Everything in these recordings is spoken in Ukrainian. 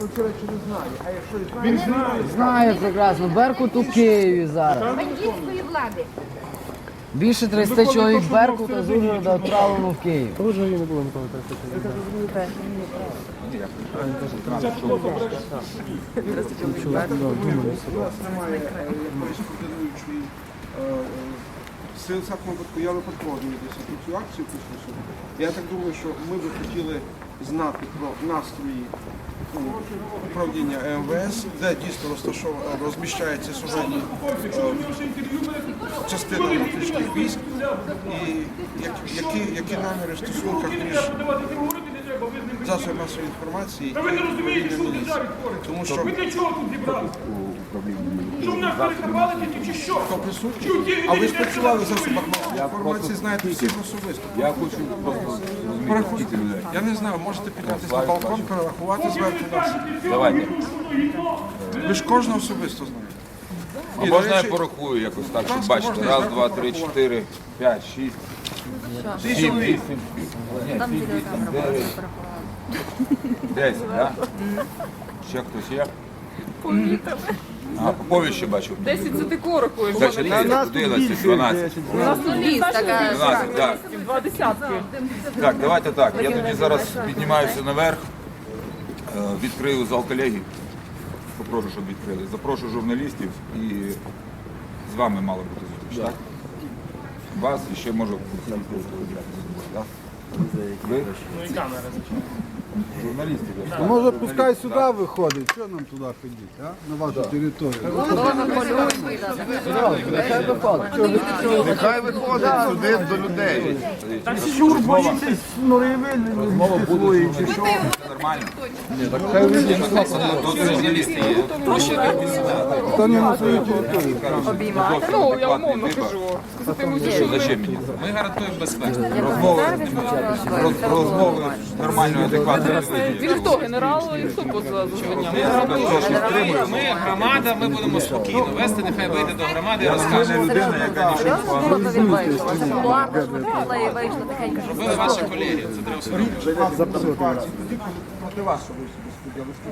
Він не знає. Знає, він знає. Знає прекрасно, Беркут у Києві зараз. бандитської влади. Більше 30 чоловік Беркута з Ужгорода відправлено в Київ. У нас немає якоїсь координуючої е, е, сили в випадку. Я випадково дивитися цю акцію. Я так думаю, що ми би хотіли знати про настрої ну, управління МВС, де дійсно розміщається сьогодні частина внутрішніх військ, і які, які наміри в стосунках між засобами масової інформації і управлінням міліції. Тому що Ви для чого тут зібрали? Щоб нас перекривали тільки чи що? хто присутній, а ви ж працювали в засобах масової інформації, знаєте всіх особисто. Я хочу просто людей. Я не знаю, можете піднятися на балкон, перерахувати зверху нас. Давайте. Ви ж кожного особисто знаєте. А можна я порахую якось так, щоб бачити. Раз, два, три, чотири, п'ять, шість, сім, вісім, ні, сім, вісім, дев'ять, десять, так? Ще хтось є? А, Попович ще бачу. 10 за таку рахуєш. За 4, 11, 12. У нас тут ліс така. 12, так. Два десятки. Так, давайте так. Я тоді зараз піднімаюся наверх, е, відкрию зал колегії. Попрошу, щоб відкрили. Запрошу журналістів і з вами мала бути зустріч, так? Вас і ще може так? Ви? Ну і камера, звичайно. Журналістів. Може, пускай сюди виходить. Що нам туди ходити, а? На вашу територію. Нехай виходить. Сюди до людей. Щур боїться Розмова буде з журналістами. Це нормально. Тут журналісти є. Хто не на свою територію. Обіймати. Ну, я умовно кажу. Сказати йому Що, Зачем мені? Ми гарантуємо безпеку. Розмови, роз- розмови нормальної, адекватної не вийде. Він хто, генерал і хто поза. Ми громада, ми будемо спокійно вести, нехай вийде до громади і розкаже. Людина, яка. Ви ваші колеги, це треба усвідомити. проти вас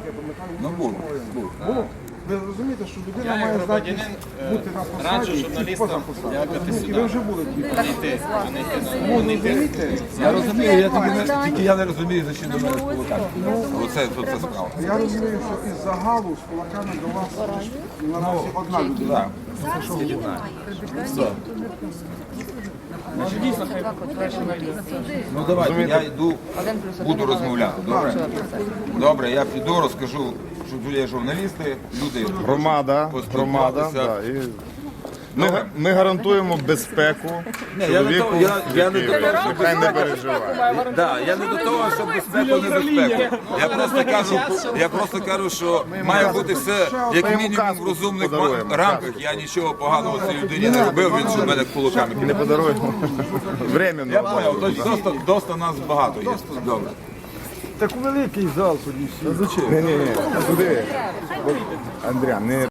я пам'ятаю. Ну. Ви розумієте, що людина Я має як здатність громадянин е, бути на посаді раджу і журналістам поза посадою. І ви сюди. вже були дві. Не йти, не йти Ну, розумієте? Я розумію, я тільки, не- тільки я не розумію, за чим до мене спілкати. Оце, оце справа. Я розумію, що із загалу з кулаками до вас наразі одна людина. Так. Ну давайте, я йду, буду розмовляти, добре? Добре, я піду, розкажу, тут є журналісти, люди Громада, громада. Да, і... ми, ми гарантуємо безпеку чоловіку. я- я не і до того, Нехай не переживає. Да, я не до того, що безпеку, не безпеку. Я просто кажу, я просто кажу, що має бути все як мінімум в розумних рамках. Я нічого поганого цій людині не робив, він що в мене кулаками Не кидав. подаруємо. Временно. Я понял, то доста, доста нас багато є. Добре. Так великий зал тоді всі. Ні, ні, ні. Андріан, не